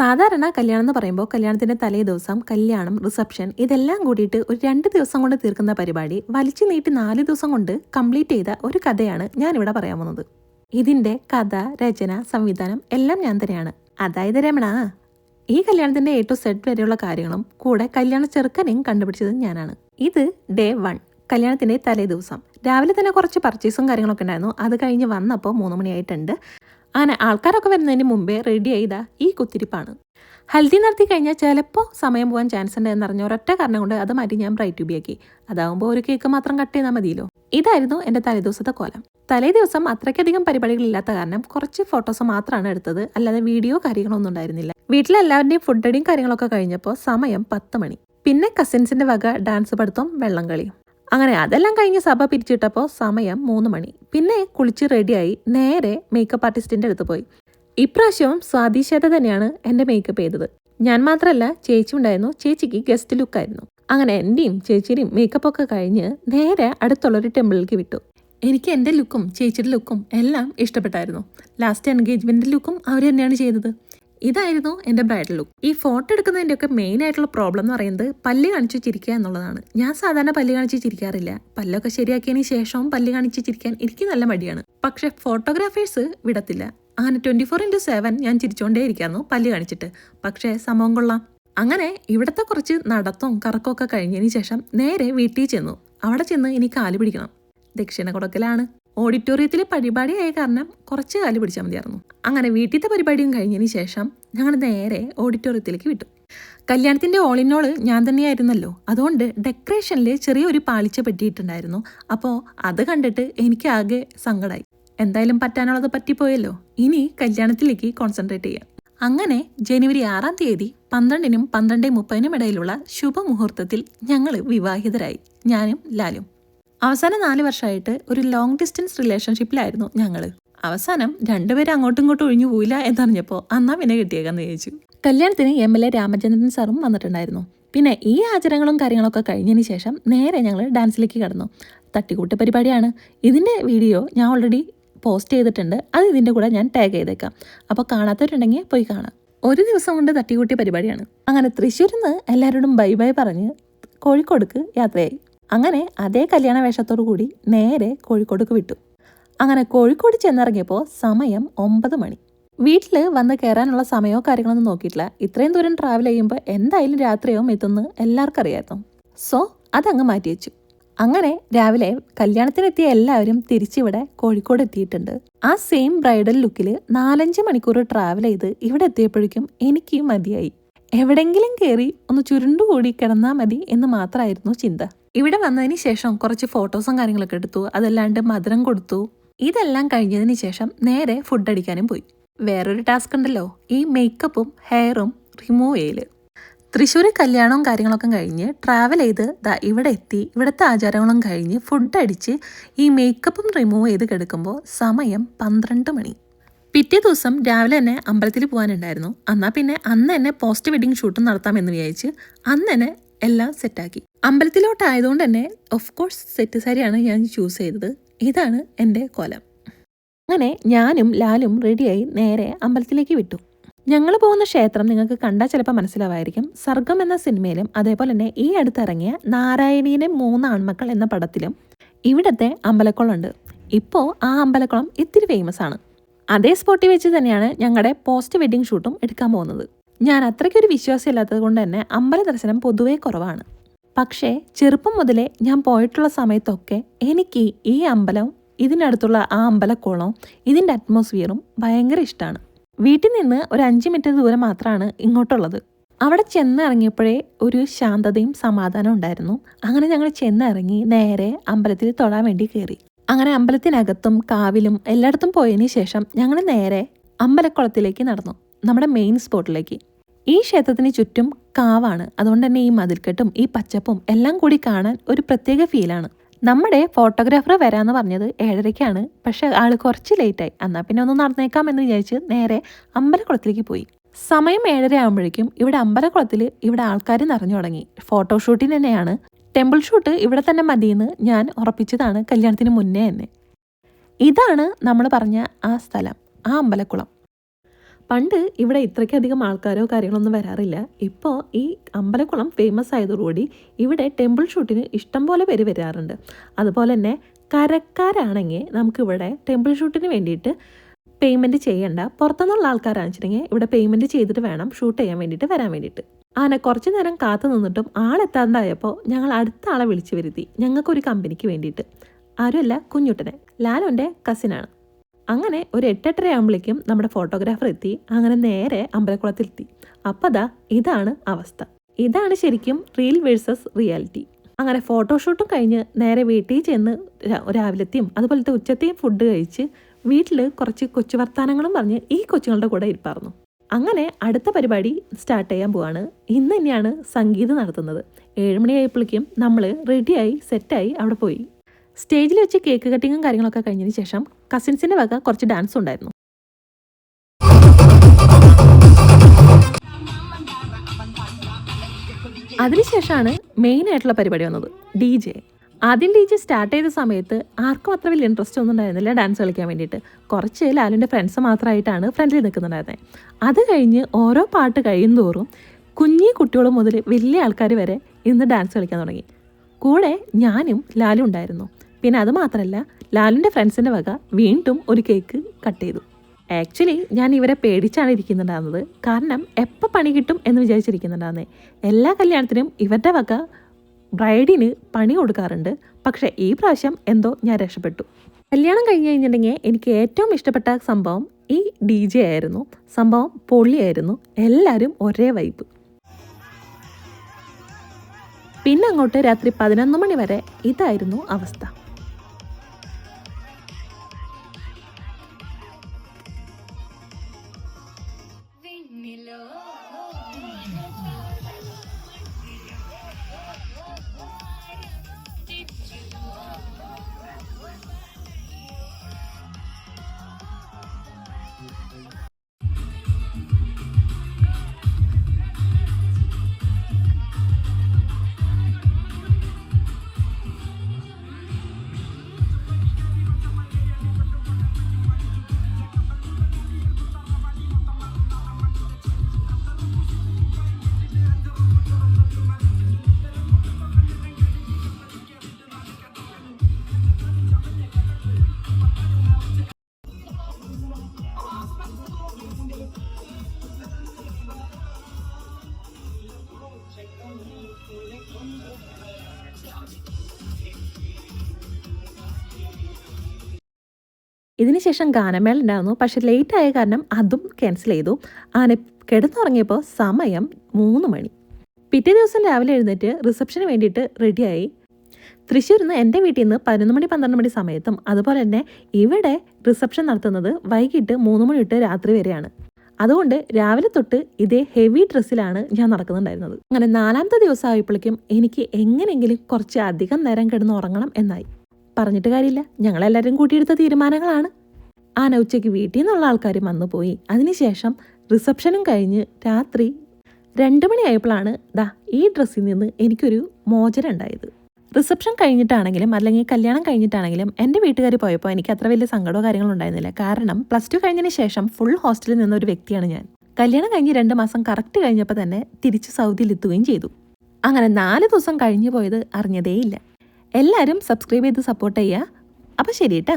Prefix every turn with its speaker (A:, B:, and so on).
A: സാധാരണ കല്യാണം എന്ന് പറയുമ്പോൾ കല്യാണത്തിന്റെ തലേ ദിവസം കല്യാണം റിസപ്ഷൻ ഇതെല്ലാം കൂടിയിട്ട് ഒരു രണ്ട് ദിവസം കൊണ്ട് തീർക്കുന്ന പരിപാടി വലിച്ചു നീട്ടി നാല് ദിവസം കൊണ്ട് കംപ്ലീറ്റ് ചെയ്ത ഒരു കഥയാണ് ഞാനിവിടെ പറയാൻ പോകുന്നത്. ഇതിന്റെ കഥ രചന സംവിധാനം എല്ലാം ഞാൻ തന്നെയാണ്. അതായത് രമണ ഈ കല്യാണത്തിന്റെ എ ടു സെഡ് വരെയുള്ള കാര്യങ്ങളും കൂടെ കല്യാണ ചെറുക്കനെയും കണ്ടുപിടിച്ചതും ഞാനാണ്. ഇത് ഡേ വൺ കല്യാണത്തിന്റെ തലേ ദിവസം. രാവിലെ തന്നെ കുറച്ച് പർച്ചേസും കാര്യങ്ങളൊക്കെ ഉണ്ടായിരുന്നു. അത് കഴിഞ്ഞ് വന്നപ്പോൾ മൂന്ന് മണിയായിട്ടുണ്ട്. അങ്ങനെ ആൾക്കാരൊക്കെ വരുന്നതിന് മുമ്പേ റെഡി ചെയ്ത ഈ കുത്തിരിപ്പാണ്. ഹൽദി നടത്തി കഴിഞ്ഞാൽ ചിലപ്പോൾ സമയം പോകാൻ ചാൻസ് ഉണ്ട് എന്നറിഞ്ഞ ഒരൊറ്റ കാരണം കൊണ്ട് അത് മാറ്റി ഞാൻ ബ്രൈറ്റ് ട്യൂബിയാക്കി അതാവുമ്പോൾ ഒരു കേക്ക് മാത്രം കട്ട് ചെയ്താൽ മതിയല്ലോ. ഇതായിരുന്നു എന്റെ തലേദിവസത്തെ കോലം. തലേ ദിവസം അത്രയ്ക്കധികം പരിപാടികളില്ലാത്ത കാരണം കുറച്ച് ഫോട്ടോസ് മാത്രമാണ് എടുത്തത്. അല്ലാതെ വീഡിയോ കാര്യങ്ങളൊന്നും ഉണ്ടായിരുന്നില്ല. വീട്ടിലെല്ലാവരുടെയും ഫുഡ് അടിയും കാര്യങ്ങളൊക്കെ കഴിഞ്ഞപ്പോൾ സമയം പത്ത് മണി. പിന്നെ കസിൻസിന്റെ വക ഡാൻസ് പഠിത്തം വെള്ളം കളിയും. അങ്ങനെ അതെല്ലാം കഴിഞ്ഞ് സഭ പിരിച്ചിട്ടപ്പോൾ സമയം മൂന്ന് മണി. പിന്നെ കുളിച്ച് റെഡിയായി നേരെ മേക്കപ്പ് ആർട്ടിസ്റ്റിന്റെ അടുത്ത് പോയി. ഇപ്രാവശ്യവും സ്വാധീശത തന്നെയാണ് എന്റെ മേക്കപ്പ് ചെയ്തത്. ഞാൻ മാത്രമല്ല ചേച്ചി ഉണ്ടായിരുന്നു. ചേച്ചിക്ക് ഗസ്റ്റ് ലുക്കായിരുന്നു അങ്ങനെ എന്റെയും ചേച്ചിയുടെയും മേക്കപ്പ് ഒക്കെ കഴിഞ്ഞ് നേരെ അടുത്തുള്ളൊരു ടെമ്പിളിലേക്ക് വിട്ടു. എനിക്ക് എന്റെ ലുക്കും ചേച്ചിയുടെ ലുക്കും എല്ലാം ഇഷ്ടപ്പെട്ടായിരുന്നു. ലാസ്റ്റ് എൻഗേജ്മെന്റ് ലുക്കും അവർ തന്നെയാണ് ചെയ്തത്. ഇതായിരുന്നു എന്റെ ബ്രൈഡൽ ലുക്ക് ഈ ഫോട്ടോ എടുക്കുന്നതിന്റെ ഒക്കെ മെയിൻ ആയിട്ടുള്ള പ്രോബ്ലം എന്ന് പറയുന്നത് പല്ല് കാണിച്ച് ചിരിക്കുക എന്നുള്ളതാണ്. ഞാൻ സാധാരണ പല്ല് കാണിച്ച് ചിരിക്കാറില്ല. പല്ലൊക്കെ ശരിയാക്കിയതിന് ശേഷവും പല്ല് കാണിച്ച് ചിരിക്കാൻ എനിക്ക് നല്ല മടിയാണ്. പക്ഷെ ഫോട്ടോഗ്രാഫേഴ്സ് വിടത്തില്ല. അങ്ങനെ ട്വന്റി ഫോർ ഇന്റു സെവൻ ഞാൻ ചിരിച്ചുകൊണ്ടേ ഇരിക്കായിരുന്നു പല്ല് കാണിച്ചിട്ട്. പക്ഷേ സംഭവം കൊള്ളാം. അങ്ങനെ ഇവിടത്തെ കുറച്ച് നടത്തവും കറക്കമൊക്കെ കഴിഞ്ഞതിന് ശേഷം നേരെ വീട്ടിൽ ചെന്നു. അവിടെ ചെന്ന് ഇനി കാൽ പിടിക്കണം. ദക്ഷിണ കൊടുക്കലാണ്. ഓഡിറ്റോറിയത്തിലെ പരിപാടിയായ കാരണം കുറച്ച് കാൽ പിടിച്ചാൽ മതിയായിരുന്നു. അങ്ങനെ വീട്ടിലത്തെ പരിപാടിയും കഴിഞ്ഞതിന് ശേഷം ഞങ്ങൾ നേരെ ഓഡിറ്റോറിയത്തിലേക്ക് വിട്ടു. കല്യാണത്തിന്റെ ഓളിനോൾ ഞാൻ തന്നെയായിരുന്നല്ലോ. അതുകൊണ്ട് ഡെക്കറേഷനിൽ ചെറിയൊരു പാളിച്ച പറ്റിയിട്ടുണ്ടായിരുന്നു അപ്പോൾ അത് കണ്ടിട്ട് എനിക്ക് ആകെ സങ്കടമായി എന്തായാലും പറ്റാനുള്ളത് പറ്റിപ്പോയല്ലോ. ഇനി കല്യാണത്തിലേക്ക് കോൺസെൻട്രേറ്റ് ചെയ്യാം. അങ്ങനെ ജനുവരി ആറാം തീയതി പന്ത്രണ്ടിനും പന്ത്രണ്ട് മുപ്പതിനും ഇടയിലുള്ള ശുഭമുഹൂർത്തത്തിൽ ഞങ്ങൾ വിവാഹിതരായി. ഞാനും ലാലും. അവസാന നാല് വർഷമായിട്ട് ഒരു ലോങ് ഡിസ്റ്റൻസ് റിലേഷൻഷിപ്പിലായിരുന്നു ഞങ്ങൾ അവസാനം രണ്ടുപേരും അങ്ങോട്ടും ഇങ്ങോട്ടും ഒഴിഞ്ഞു പോയില്ല എന്നറിഞ്ഞപ്പോൾ അന്നാ പിന്നെ കിട്ടിയേക്കാന്ന് ചോദിച്ചു കല്യാണത്തിന് എം എൽ എ രാമചന്ദ്രൻ സാറും വന്നിട്ടുണ്ടായിരുന്നു. പിന്നെ ഈ ആചാരങ്ങളും കാര്യങ്ങളൊക്കെ കഴിഞ്ഞതിന് ശേഷം നേരെ ഞങ്ങൾ ഡാൻസിലേക്ക് കടന്നു. തട്ടിക്കൂട്ട് പരിപാടിയാണ്. ഇതിന്റെ വീഡിയോ ഞാൻ ഓൾറെഡി പോസ്റ്റ് ചെയ്തിട്ടുണ്ട്. അത് ഇതിന്റെ കൂടെ ഞാൻ ടാഗ് ചെയ്തേക്കാം. അപ്പോൾ കാണാത്തവരുണ്ടെങ്കിൽ പോയി കാണാം. ഒരു ദിവസം കൊണ്ട് തട്ടിക്കൂട്ടിയ പരിപാടിയാണ്. അങ്ങനെ തൃശ്ശൂരിൽ നിന്ന് എല്ലാവരോടും ബൈ ബൈ പറഞ്ഞ് കോഴിക്കോടുക്ക് യാത്രയായി. അങ്ങനെ അതേ കല്യാണ വേഷത്തോടു കൂടി നേരെ കോഴിക്കോടേക്ക് വിട്ടു. അങ്ങനെ കോഴിക്കോട് ചെന്നിറങ്ങിയപ്പോൾ സമയം ഒമ്പത് മണി. വീട്ടിൽ വന്ന് കയറാനുള്ള സമയമോ കാര്യങ്ങളൊന്നും നോക്കിയിട്ടില്ല. ഇത്രയും ദൂരം ട്രാവൽ ചെയ്യുമ്പോൾ എന്തായാലും രാത്രിയാവും എത്തുമെന്ന് എല്ലാവർക്കും അറിയായിരുന്നു സോ അതങ്ങ് മാറ്റി വെച്ചു. അങ്ങനെ രാവിലെ കല്യാണത്തിനെത്തിയ എല്ലാവരും തിരിച്ചിവിടെ കോഴിക്കോട് എത്തിയിട്ടുണ്ട്. ആ സെയിം ബ്രൈഡൽ ലുക്കിൽ നാലഞ്ച് മണിക്കൂർ ട്രാവൽ ചെയ്ത് ഇവിടെ എത്തിയപ്പോഴേക്കും എനിക്ക് മതിയായി. എവിടെങ്കിലും കയറി ഒന്ന് ചുരുണ്ടുകൂടി കിടന്നാൽ മതി എന്ന് മാത്രമായിരുന്നു ചിന്ത. ഇവിടെ വന്നതിന് ശേഷം കുറച്ച് ഫോട്ടോസും കാര്യങ്ങളൊക്കെ എടുത്തു. അതല്ലാണ്ട് മധുരം കൊടുത്തു. ഇതെല്ലാം കഴിഞ്ഞതിന് ശേഷം നേരെ ഫുഡ് അടിക്കാനും പോയി. വേറൊരു ടാസ്ക് ഉണ്ടല്ലോ. ഈ മേക്കപ്പും ഹെയറും റിമൂവ് ചെയ്യൽ. തൃശ്ശൂർ കല്യാണവും കാര്യങ്ങളൊക്കെ കഴിഞ്ഞ് ട്രാവൽ ചെയ്ത് ദാ ഇവിടെ എത്തി. ഇവിടുത്തെ ആചാരങ്ങളും കഴിഞ്ഞ് ഫുഡ് അടിച്ച് ഈ മേക്കപ്പും റിമൂവ് ചെയ്ത് കിടക്കുമ്പോൾ സമയം പന്ത്രണ്ട് മണി. പിറ്റേ ദിവസം രാവിലെ തന്നെ അമ്പലത്തിൽ പോകാനുണ്ടായിരുന്നു. എന്നാൽ പിന്നെ അന്ന് തന്നെ പോസ്റ്റ് വെഡിങ് ഷൂട്ടും നടത്താമെന്ന് വിചാരിച്ച് അന്ന് തന്നെ എല്ലാം സെറ്റാക്കി. അമ്പലത്തിലോട്ടായതുകൊണ്ട് തന്നെ ഓഫ് കോഴ്സ് സെറ്റ് സാരിയാണ് ഞാൻ ചൂസ് ചെയ്തത്. ഇതാണ് എന്റെ കോലം. അങ്ങനെ ഞാനും ലാലും റെഡിയായി നേരെ അമ്പലത്തിലേക്ക് വിട്ടു. ഞങ്ങൾ പോകുന്ന ക്ഷേത്രം നിങ്ങൾക്ക് കണ്ടാൽ ചിലപ്പോൾ മനസ്സിലാവായിരിക്കും. സർഗം എന്ന സിനിമയിലും അതേപോലെ തന്നെ ഈ അടുത്തിറങ്ങിയ നാരായണീനെ മൂന്ന് ആൺമക്കൾ എന്ന പടത്തിലും ഇവിടുത്തെ അമ്പലക്കുളമുണ്ട്. ഇപ്പോൾ ആ അമ്പലക്കുളം ഇത്തിരി ഫേമസ് ആണ്. അതേ സ്പോട്ടിൽ വെച്ച് തന്നെയാണ് ഞങ്ങളുടെ പോസ്റ്റ് വെഡിങ് ഷൂട്ടും എടുക്കാൻ പോകുന്നത്. ഞാൻ അത്രയ്ക്കൊരു വിശ്വാസമില്ലാത്തത് കൊണ്ട് തന്നെ അമ്പല ദർശനം പൊതുവേ കുറവാണ്. പക്ഷേ ചെറുപ്പം മുതലേ ഞാൻ പോയിട്ടുള്ള സമയത്തൊക്കെ എനിക്ക് ഈ അമ്പലം ഇതിനടുത്തുള്ള ആ അമ്പലക്കോളം ഇതിന്റെ അറ്റ്മോസ്ഫിയറും ഭയങ്കര ഇഷ്ടമാണ് വീട്ടിൽ നിന്ന് ഒരു അഞ്ച് മിനിറ്റ് ദൂരം മാത്രമാണ് ഇങ്ങോട്ടുള്ളത്. അവിടെ ചെന്നിറങ്ങിയപ്പോഴേ ഒരു ശാന്തതയും സമാധാനവും ഉണ്ടായിരുന്നു. അങ്ങനെ ഞങ്ങൾ ചെന്നിറങ്ങി നേരെ അമ്പലത്തിൽ തൊഴാൻ വേണ്ടി കയറി. അങ്ങനെ അമ്പലത്തിനകത്തും കാവിലും എല്ലായിടത്തും പോയതിന് ശേഷം ഞങ്ങൾ നേരെ അമ്പലക്കുളത്തിലേക്ക് നടന്നു. നമ്മുടെ മെയിൻ സ്പോട്ടിലേക്ക് ഈ ക്ഷേത്രത്തിന് ചുറ്റും കാവാണ്. അതുകൊണ്ട് തന്നെ ഈ മതിൽക്കെട്ടും ഈ പച്ചപ്പും എല്ലാം കൂടി കാണാൻ ഒരു പ്രത്യേക ഫീലാണ് നമ്മുടെ ഫോട്ടോഗ്രാഫർ വരാമെന്ന് പറഞ്ഞത് ഏഴരയ്ക്കാണ്. പക്ഷെ ആൾ കുറച്ച് ലേറ്റായി എന്നാൽ പിന്നെ ഒന്ന് നടന്നേക്കാം എന്ന് വിചാരിച്ച് നേരെ അമ്പലക്കുളത്തിലേക്ക് പോയി. സമയം ഏഴര ആകുമ്പോഴേക്കും ഇവിടെ അമ്പലക്കുളത്തിൽ ഇവിടെ ആൾക്കാർ നിറഞ്ഞു തുടങ്ങി. ഫോട്ടോഷൂട്ടിന് തന്നെയാണ്. ടെമ്പിൾ ഷൂട്ട് ഇവിടെ തന്നെ മതിയെന്ന് ഞാൻ ഉറപ്പിച്ചതാണ് കല്യാണത്തിന് മുന്നേ തന്നെ. ഇതാണ് നമ്മൾ പറഞ്ഞ ആ സ്ഥലം ആ അമ്പലക്കുളം. പണ്ട് ഇവിടെ ഇത്രയ്ക്കധികം ആൾക്കാരോ കാര്യങ്ങളൊന്നും വരാറില്ല. ഇപ്പോൾ ഈ അമ്പലക്കുളം ഫേമസ് ആയതോടുകൂടി ഇവിടെ ടെമ്പിൾ ഷൂട്ടിന് ഇഷ്ടം പോലെ പേര് വരാറുണ്ട്. അതുപോലെ തന്നെ കരക്കാരാണെങ്കിൽ നമുക്കിവിടെ ടെമ്പിൾ ഷൂട്ടിന് വേണ്ടിയിട്ട് പേയ്മെന്റ് ചെയ്യേണ്ട. പുറത്തുനിന്നുള്ള ആൾക്കാരാണെന്ന് വെച്ചിട്ടുണ്ടെങ്കിൽ ഇവിടെ പേയ്മെന്റ് ചെയ്തിട്ട് വേണം ഷൂട്ട് ചെയ്യാൻ വേണ്ടിയിട്ട് വരാൻ വേണ്ടിയിട്ട്. ആന കുറച്ച് നേരം കാത്തു നിന്നിട്ടും ആളെത്താണ്ടായപ്പോൾ ഞങ്ങൾ അടുത്ത ആളെ വിളിച്ചു വരുത്തി. ഞങ്ങൾക്കൊരു കമ്പനിക്ക് വേണ്ടിയിട്ട്. ആരുമല്ല കുഞ്ഞുട്ടനെ. ലാലോന്റെ കസിനാണ് അങ്ങനെ ഒരു എട്ടെട്ടര ആകുമ്പോഴേക്കും നമ്മുടെ ഫോട്ടോഗ്രാഫർ എത്തി അങ്ങനെ നേരെ അമ്പലക്കുളത്തിൽ എത്തി അപ്പം ദാ ഇതാണ് അവസ്ഥ. ഇതാണ് ശരിക്കും റിയൽ വേഴ്സസ് റിയാലിറ്റി അങ്ങനെ ഫോട്ടോഷൂട്ടും കഴിഞ്ഞ് നേരെ വീട്ടിൽ ചെന്ന് രാവിലത്തെയും അതുപോലത്തെ ഉച്ചത്തെയും ഫുഡ് കഴിച്ച് വീട്ടിൽ കുറച്ച് കൊച്ചു വർത്താനങ്ങളും പറഞ്ഞ് ഈ കൊച്ചുങ്ങളുടെ കൂടെ ഇരിപ്പായിരുന്നു അങ്ങനെ അടുത്ത പരിപാടി സ്റ്റാർട്ട് ചെയ്യാൻ പോവാണ്. ഇന്ന് തന്നെയാണ് സംഗീതം നടത്തുന്നത്. ഏഴുമണിയായപ്പോഴേക്കും നമ്മൾ റെഡിയായി സെറ്റായി അവിടെ പോയി. സ്റ്റേജിൽ വെച്ച് കേക്ക് കട്ടിങ്ങും കാര്യങ്ങളൊക്കെ കഴിഞ്ഞതിന് ശേഷം കസിൻസിന്റെ വക കുറച്ച് ഡാൻസ് ഉണ്ടായിരുന്നു. അതിനുശേഷമാണ് മെയിൻ ആയിട്ടുള്ള പരിപാടി വന്നത്. ഡി ജെ ആദ്യം ഡി ജെ സ്റ്റാർട്ട് ചെയ്ത സമയത്ത് ആർക്കും അത്ര വലിയ ഇൻട്രസ്റ്റ് ഒന്നും ഉണ്ടായിരുന്നില്ല ഡാൻസ് കളിക്കാൻ വേണ്ടിയിട്ട്. കുറച്ച് ലാലിന്റെ ഫ്രണ്ട്സ് മാത്രമായിട്ടാണ് ഫ്രണ്ടിൽ നിൽക്കുന്നുണ്ടായിരുന്നത് അത് കഴിഞ്ഞ് ഓരോ പാട്ട് കഴിയും തോറും കുഞ്ഞി കുട്ടികൾ മുതൽ വലിയ ആൾക്കാർ വരെ ഇന്ന് ഡാൻസ് കളിക്കാൻ തുടങ്ങി. കൂടെ ഞാനും ലാലും ഉണ്ടായിരുന്നു. പിന്നെ അത് മാത്രമല്ല ലാലിന്റെ ഫ്രണ്ട്സിന്റെ വക വീണ്ടും ഒരു കേക്ക് കട്ട് ചെയ്തു. ആക്ച്വലി ഞാൻ ഇവരെ പേടിച്ചാണ് ഇരിക്കുന്നുണ്ടായിരുന്നത്. കാരണം എപ്പോൾ പണി കിട്ടും എന്ന് വിചാരിച്ചിരിക്കുന്നുണ്ടായിരുന്നേ. എല്ലാ കല്യാണത്തിനും ഇവരുടെ വക ബ്രൈഡിന് പണി കൊടുക്കാറുണ്ട്. പക്ഷേ ഈ പ്രാവശ്യം എന്തോ ഞാൻ രക്ഷപ്പെട്ടു. കല്യാണം കഴിഞ്ഞ് കഴിഞ്ഞിട്ടുണ്ടെങ്കിൽ എനിക്ക് ഏറ്റവും ഇഷ്ടപ്പെട്ട സംഭവം ഈ ഡി ജെ ആയിരുന്നു. സംഭവം പൊള്ളിയായിരുന്നു. എല്ലാവരും ഒരേ വൈബ് പിന്നെ അങ്ങോട്ട് രാത്രി പതിനൊന്ന് മണി വരെ ഇതായിരുന്നു അവസ്ഥ. ഇതിനുശേഷം ഗാനമേള ഉണ്ടായിരുന്നു പക്ഷെ ലേറ്റ് ആയ കാരണം അതും ക്യാൻസൽ ചെയ്തു. ആന കിടന്നുറങ്ങിയപ്പോൾ സമയം മൂന്ന് മണി. പിറ്റേ ദിവസം രാവിലെ എഴുന്നേറ്റ് റിസപ്ഷന് വേണ്ടിയിട്ട് റെഡിയായി തൃശ്ശൂരിൽ നിന്ന് എന്റെ വീട്ടിൽ നിന്ന് പതിനൊന്ന് മണി പന്ത്രണ്ട് മണി സമയത്തും അതുപോലെ തന്നെ ഇവിടെ റിസപ്ഷൻ നടത്തുന്നത് വൈകിട്ട് മൂന്ന് മണി തൊട്ട് രാത്രി വരെയാണ്. അതുകൊണ്ട് രാവിലെ തൊട്ട് ഇതേ ഹെവി ഡ്രസ്സിലാണ് ഞാൻ നടക്കുന്നുണ്ടായിരുന്നത്. അങ്ങനെ നാലാമത്തെ ദിവസം ആയപ്പോഴേക്കും എനിക്ക് എങ്ങനെയെങ്കിലും കുറച്ച് അധികം നേരം കിടന്ന് ഉറങ്ങണം എന്നായി. പറഞ്ഞിട്ട് കാര്യമില്ല. ഞങ്ങളെല്ലാവരും കൂട്ടിയെടുത്ത തീരുമാനങ്ങളാണ്. ആന ഉച്ചയ്ക്ക് വീട്ടിൽ നിന്നുള്ള ആൾക്കാർ വന്നു പോയി. അതിനുശേഷം റിസപ്ഷനും കഴിഞ്ഞ് രാത്രി രണ്ട് മണിയായപ്പോഴാണ് ദാ ഈ ഡ്രസ്സിൽ നിന്ന് എനിക്കൊരു മോചനം ഉണ്ടായത്. റിസപ്ഷൻ കഴിഞ്ഞിട്ടാണെങ്കിലും അല്ലെങ്കിൽ കല്യാണം കഴിഞ്ഞിട്ടാണെങ്കിലും എന്റെ വീട്ടുകാർ പോയപ്പോൾ എനിക്ക് അത്ര വലിയ സങ്കടമോ കാര്യങ്ങളോ ഉണ്ടായിരുന്നില്ല. കാരണം പ്ലസ് ടു കഴിഞ്ഞതിന് ശേഷം ഫുൾ ഹോസ്റ്റലിൽ നിന്ന ഒരു വ്യക്തിയാണ് ഞാൻ. കല്യാണം കഴിഞ്ഞ് രണ്ട് മാസം കറക്റ്റ് കഴിഞ്ഞപ്പോൾ തന്നെ തിരിച്ച് സൗദിയിൽ എത്തുകയും ചെയ്തു. അങ്ങനെ നാല് ദിവസം കഴിഞ്ഞു പോയത് അറിഞ്ഞതേയില്ല. എല്ലാവരും സബ്സ്ക്രൈബ് ചെയ്ത് സപ്പോർട്ട് ചെയ്യുക. അപ്പോൾ ശരി കേട്ടോ